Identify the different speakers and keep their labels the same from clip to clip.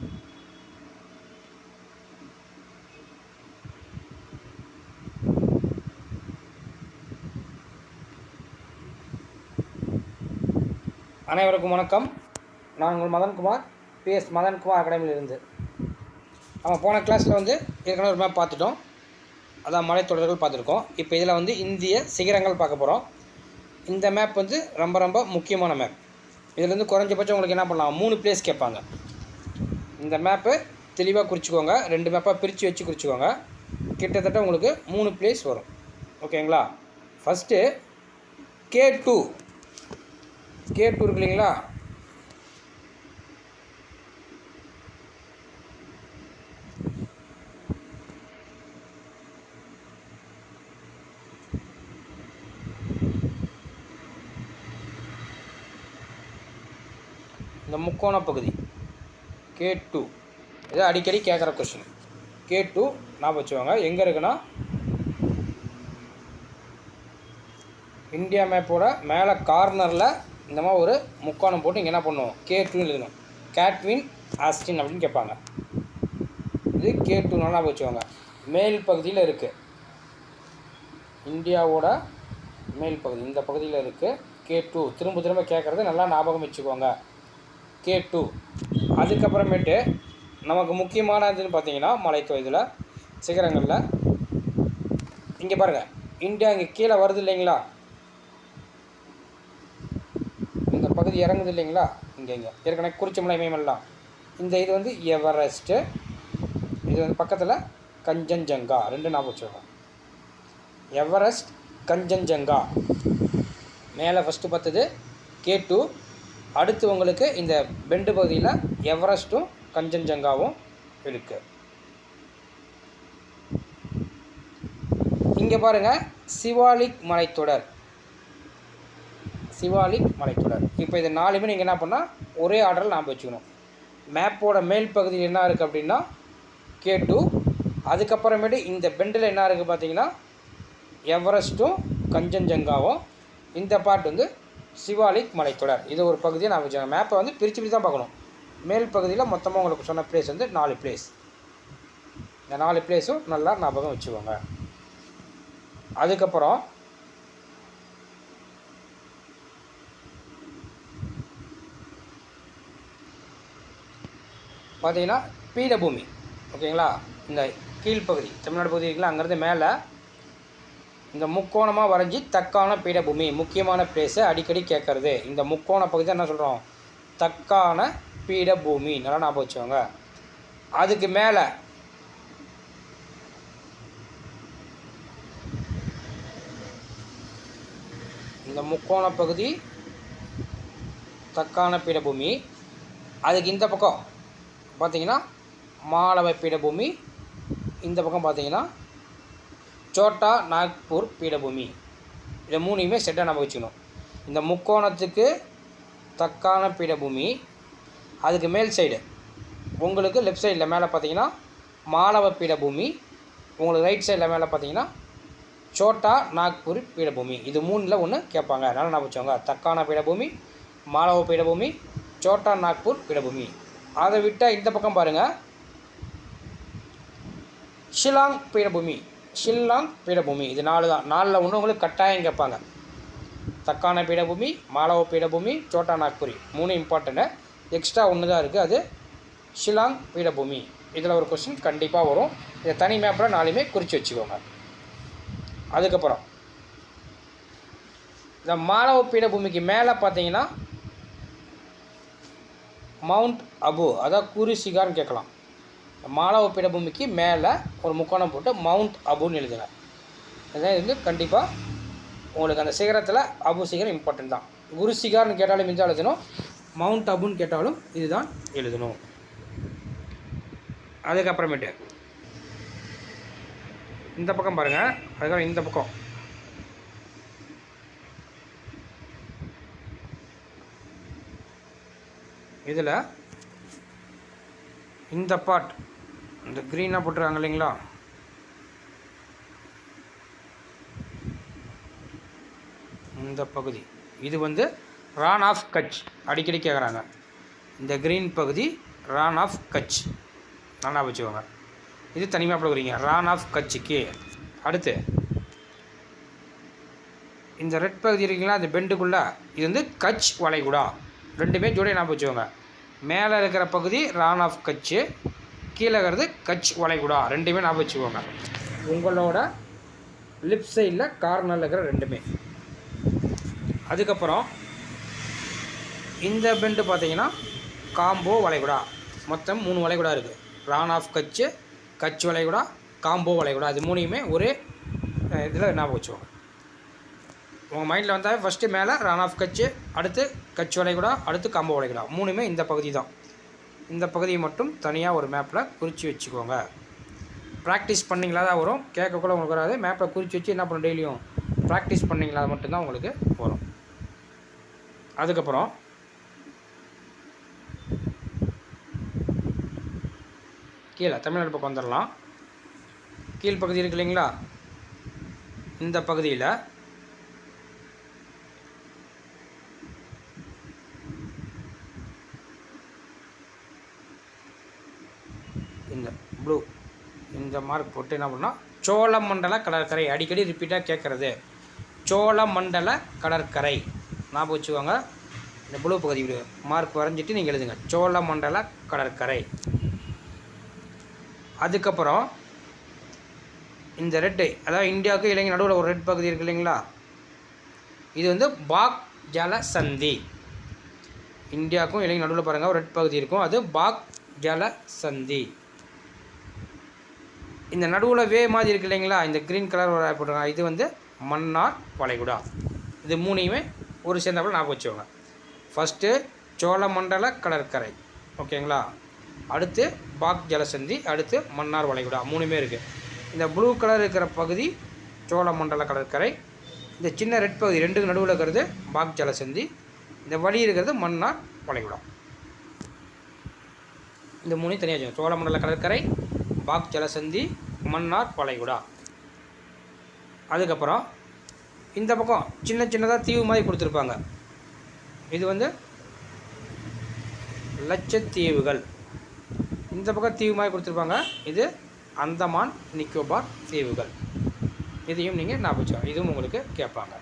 Speaker 1: அனைவருக்கும் வணக்கம். நான் உங்கள் மதன்குமார். பிஎஸ் மதன்குமார் அகாடமியிலிருந்து. நம்ம போன கிளாஸில் வந்து ஏற்கனவே ஒரு மேப் பார்த்துட்டோம். அதான் மலைத்தொடர்கள் பார்த்துருக்கோம். இப்போ இதில் வந்து இந்திய சிகரங்கள் பார்க்க போகிறோம் இந்த மேப் வந்து ரொம்ப ரொம்ப முக்கியமான மேப் இதில் குறைஞ்சபட்சம் உங்களுக்கு என்ன பண்ணலாம்? மூணு பிளேஸ் கேட்பாங்க. இந்த மேப்பு தெளிவாக குறிச்சிக்கோங்க. ரெண்டு மேப்பாக பிரித்து வச்சு குறிச்சிக்கோங்க. கிட்டத்தட்ட உங்களுக்கு மூணு பிளேஸ் வரும். ஓகேங்களா? First K two K two இருக்கு இல்லைங்களா? இந்த முக்கோண பகுதி. கே டூ இது அடிக்கடி கேட்குற கொஸ்டின் கே டூ ஞாபகம் வச்சுவாங்க எங்கே இருக்குன்னா இந்தியா மேப்போட மேலே கார்னரில் இந்த மாதிரி ஒரு முக்கோணம் போட்டு இங்கே என்ன பண்ணுவோம்? கே டூன்னு எழுதணும். கேட்வின் ஆஸ்டின் அப்படின்னு கேட்பாங்க. இது கே டூ நல்லா வச்சுக்கோங்க. மேல் பகுதியில் இருக்குது இந்தியாவோட மேல் பகுதி இந்த பகுதியில் இருக்குது கே டூ திரும்ப திரும்ப கேட்குறது நல்லா ஞாபகம் வச்சுக்கோங்க. கே டூ அதுக்கப்புறமேட்டு நமக்கு முக்கியமானதுன்னு பார்த்தீங்கன்னா மலைத்தொய்தில் சிகரங்களில். இங்கே பாருங்கள் இந்தியா இங்கே கீழே வருது இல்லைங்களா? இந்த பகுதி இறங்குது இல்லைங்களா? இங்கே இங்கே. ஏற்கனவே குறிச்சமலை இமயமெல்லாம் இந்த இது வந்து எவரெஸ்ட்டு? இது வந்து பக்கத்தில் கஞ்சன்ஜங்கா. ரெண்டு நான் வச்சுக்கோங்க. எவரெஸ்ட் கஞ்சன்ஜங்கா. மேலே ஃபஸ்ட்டு பார்த்தது கே டூ. அடுத்து உங்களுக்கு இந்த பெண்டு பகுதியில் எவரெஸ்ட்டும் கஞ்சன்ஜங்காவும் இருக்குது இங்கே பாருங்கள் சிவாலிக் மலைத்தொடர். சிவாலிக் மலைத்தொடர். இப்போ இது நாலுமே நீங்கள் என்ன பண்ணால் ஒரே ஆர்டரில் நாம் வச்சுக்கணும். மேப்போட மேல் பகுதியில் என்ன இருக்குது அப்படின்னா கே டூ அதுக்கப்புறமேட்டு இந்த பெண்டில் என்ன இருக்குது பார்த்தீங்கன்னா எவரெஸ்ட்டும் கஞ்சன்ஜங்காவும் இந்த பார்ட் வந்து சிவாலிக் மலைத்தொடர். இது ஒரு பகுதியை நான் வச்சுக்கணும். மேப்பை வந்து பிரித்து பிரித்து தான் பார்க்கணும். மேல் பகுதியில் மொத்தமாக உங்களுக்கு சொன்ன பிளேஸ் வந்து நாலு பிளேஸ் இந்த நாலு பிளேஸும் நல்லா ஞாபகம் வச்சுக்கோங்க. அதுக்கப்புறம் பார்த்தீங்கன்னா பீடபூமி ஓகேங்களா? இந்த கீழ்ப்பகுதி தமிழ்நாடு பகுதி இருக்குல்ல அங்கேருந்து மேலே இந்த முக்கோணமாக வரைஞ்சி தக்கான பீடபூமி முக்கியமான பிளேஸை அடிக்கடி கேட்குறது இந்த முக்கோண பகுதி என்ன சொல்கிறோம் தக்கான பீடபூமி நல்லா ஞாபகம் வச்சுக்கோங்க. அதுக்கு மேலே இந்த முக்கோண பகுதி தக்கான பீடபூமி. அதுக்கு இந்த பக்கம் பார்த்தீங்கன்னா மாலவ பீடபூமி இந்த பக்கம் பார்த்தீங்கன்னா சோட்டா நாக்பூர் பீடபூமி. இதை மூணையுமே செட்டாக நம்ம வச்சுக்கணும். இந்த முக்கோணத்துக்கு தக்கான பீடபூமி அதுக்கு மேல் சைடு உங்களுக்கு லெஃப்ட் சைடில் மேலே பார்த்தீங்கன்னா மாலவ பீடபூமி உங்களுக்கு ரைட் சைடில் மேலே பார்த்தீங்கன்னா சோட்டா நாக்பூர் பீடபூமி. இது மூணில் ஒன்று கேட்பாங்க. அதனால் நான் வச்சோங்க தக்கான பீடபூமி மாலவ பீடபூமி சோட்டா நாக்பூர் பீடபூமி. அதை விட்டால் இந்த பக்கம் பாருங்கள் ஷிலாங் பீடபூமி. ஷில்லாங் பீடபூமி. இது நாலு தான். நாலில் ஒன்று உங்களுக்கு கட்டாயம் கேட்பாங்க. தக்கான பீடபூமி மாலவ பீடபூமி சோட்டா நாக்புரி. மூணு இம்பார்ட்டண்ட்டு எக்ஸ்ட்ரா ஒன்று தான் இருக்குது அது ஷிலாங் பீடபூமி. இதில் ஒரு கொஸ்டின் கண்டிப்பாக வரும். இதை தனி மேப்பில் நாலுமே குறித்து வச்சுக்கோங்க. அதுக்கப்புறம் இந்த மாலவ பீடபூமிக்கு மேலே பார்த்தீங்கன்னா மவுண்ட் அபு அதாவது குருசிகார்னு கேட்கலாம். மாலவ பீடபூமிக்கு மேலே ஒரு முக்கோணம் போட்டு மவுண்ட் அபுன்னு எழுதுங்க. இதுதான் இது கண்டிப்பாக உங்களுக்கு அந்த சிகரத்தில் அபு சிகரம் இம்பார்ட்டன்ட் தான். குரு சிகார்னு கேட்டாலும் மிஞ்சாலும் எழுதணும் மவுண்ட் அபுன்னு கேட்டாலும் இதுதான் எழுதணும். அதுக்கப்புறமேட்டு இந்த பக்கம் பாருங்கள் அதுக்கப்புறம் இந்த பக்கம். இதில் இந்த பார்ட் இந்த க்ரீனாக போட்டுருக்காங்க இல்லைங்களா? இந்த பகுதி. இது வந்து ரான் ஆஃப் கட்ச் அடிக்கடி கேட்குறாங்க இந்த க்ரீன் பகுதி ரான் ஆஃப் கட்ச் நல்லா வச்சுக்கோங்க. இது தனிமையாக மேப்பில் ரான் ஆஃப் கட்சிக்கு அடுத்து. இந்த ரெட் பகுதி இருக்குங்களா? அந்த பெண்டுக்குள்ளே இது வந்து கட்ச் வளைகுடா. ரெண்டுமே ஜோடியாக ஞாபகம் வச்சுக்கோங்க. மேலே இருக்கிற பகுதி ரான் ஆஃப் கட்சு கீழே இருக்கிறது கட்ச் வளைகுடா. ரெண்டுமே ஞாபகம் வச்சுக்கோங்க. உங்களோட லிப் சைடில் கார்னரில் இருக்கிற ரெண்டுமே. அதுக்கப்புறம் இந்த பெண்டு பார்த்தீங்கன்னா காம்போ வளைகுடா. மொத்தம் மூணு வளைகுடா இருக்குது ரான் ஆஃப் கட்சு கட்ச் வளைகுடா காம்போ வளைகுடா. இது மூணையுமே ஒரே இதில் ஞாபகம் வச்சுக்கோங்க. உங்கள் மைண்டில் வந்தால் ஃபஸ்ட்டு மேலே ரன் ஆஃப் கட்சு அடுத்து கட்சி வளைகுடா அடுத்து காம்போ வளைகுடா. மூணுமே இந்த பகுதி தான். இந்த பகுதியை மட்டும் தனியாக ஒரு மேப்பில் குறித்து வச்சுக்கோங்க. ப்ராக்டிஸ் பண்ணிங்களா தான் வரும். கேட்கக்கூட உங்களுக்கு வராது. மேப்பில் குறித்து வச்சு என்ன பண்ணும் டெய்லியும் ப்ராக்டிஸ் பண்ணிங்களா மட்டும்தான் உங்களுக்கு வரும். அதுக்கப்புறம் கீழே தமிழ்நாடு பக்கம் வந்துடலாம். கீழ் பகுதி இருக்கு இல்லைங்களா? இந்த பகுதியில். இந்த ப்ளூ இந்த மார்க் போட்டு என்ன பண்ணால் சோழமண்டல கடற்கரை. அடிக்கடி ரிப்பீட்டாக கேட்குறது சோழமண்டல கடற்கரை. ஞாபகம் வச்சுக்கோங்க. இந்த ப்ளூ பகுதி மார்க் வரைஞ்சிட்டு நீங்கள் எழுதுங்க. சோழமண்டல கடற்கரை. அதுக்கப்புறம் இந்த ரெட்டு அதாவது இந்தியாவுக்கு இலங்கை நடுவில் ஒரு ரெட் பகுதி இருக்கு இல்லைங்களா? இது வந்து பாக் ஜல சந்தி. இந்தியாவுக்கும் இலங்கை நடுவில் பாருங்கள் ஒரு ரெட் பகுதி இருக்கும். அது பாக் ஜல சந்தி. இந்த நடுவில் வே மாதிரி இருக்கு இல்லைங்களா? இந்த க்ரீன் கலர் ஒரு இது வந்து மன்னார் வளைகுடா. இது மூணையுமே ஒரு சேர்ந்தப்பல ஞாபகம் வச்சுக்கோங்க. ஃபஸ்ட்டு சோழமண்டல கடற்கரை. ஓகேங்களா அடுத்து பாக் ஜலசந்தி அடுத்து மன்னார் வளைகுடா. மூணுமே இருக்குது இந்த ப்ளூ கலர் இருக்கிற பகுதி சோழமண்டல கடற்கரை. இந்த சின்ன ரெட் பகுதி ரெண்டுக்கு நடுவில் இருக்கிறது பாக் ஜலசந்தி. இந்த வழி இருக்கிறது மன்னார் வளைகுடா. இந்த மூணு தனியாக வச்சுக்கோங்க. சோழமண்டல கடற்கரை பாக் ஜலசந்தி மன்னார் வளைகுடா. அதுக்கப்புறம் இந்த பக்கம் சின்ன சின்னதாக தீவு மாதிரி கொடுத்துருப்பாங்க. இது வந்து லட்சத்தீவுகள். இந்த பக்கம் தீவு மாதிரி கொடுத்துருப்பாங்க. இது அந்தமான் நிக்கோபார் தீவுகள். இதையும் நீங்கள் ஞாபகம் இதுவும் உங்களுக்கு கேட்பாங்க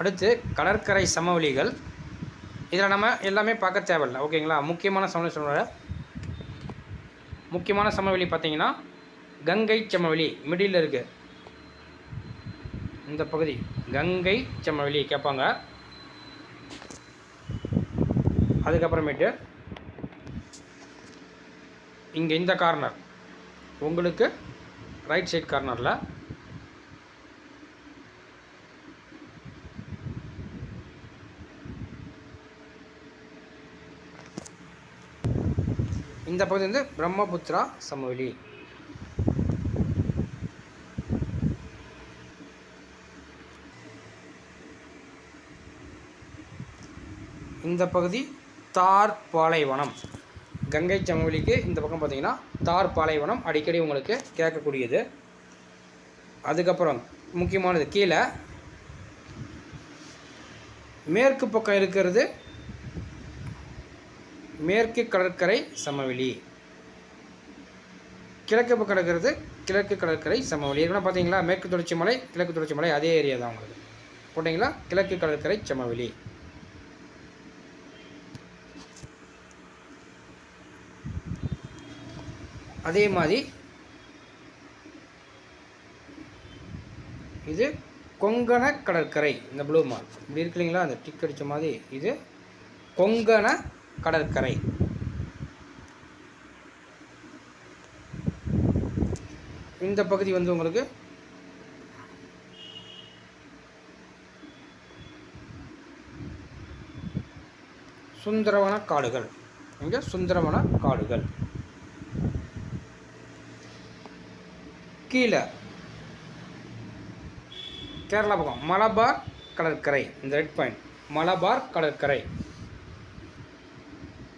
Speaker 1: அடுத்து கடற்கரை சமவெளிகள். இதில் நம்ம எல்லாமே பார்க்க தேவையில்லை. ஓகேங்களா? முக்கியமான சமவெளி சொல்கிற முக்கியமான சமவெளி பார்த்தீங்கன்னா கங்கை சமவெளி மிடில் இருக்குது இந்த பகுதி. கங்கை சமவெளி கேட்பாங்க அதுக்கப்புறமேட்டு இங்கே இந்த கார்னர் உங்களுக்கு ரைட் சைட் கார்னரில் இந்த பகுதி வந்து பிரம்மபுத்திரா சமவெளி. இந்த பகுதி தார் பாலைவனம் கங்கை சமவெளிக்கு இந்த பக்கம் பார்த்தீங்கன்னா தார் பாலைவனம் அடிக்கடி உங்களுக்கு கேட்கக்கூடியது. அதுக்கப்புறம் முக்கியமானது கீழே. மேற்கு பக்கம் இருக்கிறது மேற்கு கடற்கரை சமவெளி. கிழக்கு பக்கம் இருக்கிறது கிழக்கு கடற்கரை சமவெளி. ஏற்கனவே பார்த்தீங்களா மேற்கு தொடர்ச்சி மலை கிழக்கு தொடர்ச்சி மலை அதே ஏரியா தான் உங்களுக்கு. போட்டிங்களா? கிழக்கு கடற்கரை சமவெளி. அதே மாதிரி இது கொங்கண கடற்கரை இந்த ப்ளூ மார்க் இப்படி இருக்கு இல்லைங்களா அந்த டிக் அடித்த மாதிரி இது கொங்கண கடற்கரை. இந்த பகுதி வந்து உங்களுக்கு சுந்தரவன காடுகள். இங்கே சுந்தரவன காடுகள். கீழே. கேரளா பக்கம். மலபார் கடற்கரை. இந்த ரெட் பாயிண்ட் மலபார் கடற்கரை.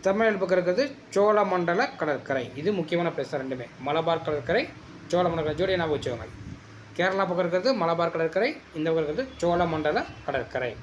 Speaker 1: தமிழ் பக்கம் இருக்கிறது சோழமண்டல கடற்கரை. இது முக்கியமான பிளேஸ் ரெண்டுமே. மலபார் கடற்கரை சோழமண்டல ஜோடியை ஞாபகம் வச்சுக்கோங்க. கேரளா பக்கம் இருக்கிறது மலபார் கடற்கரை இந்த பக்கம் இருக்கிறது சோழமண்டல கடற்கரை.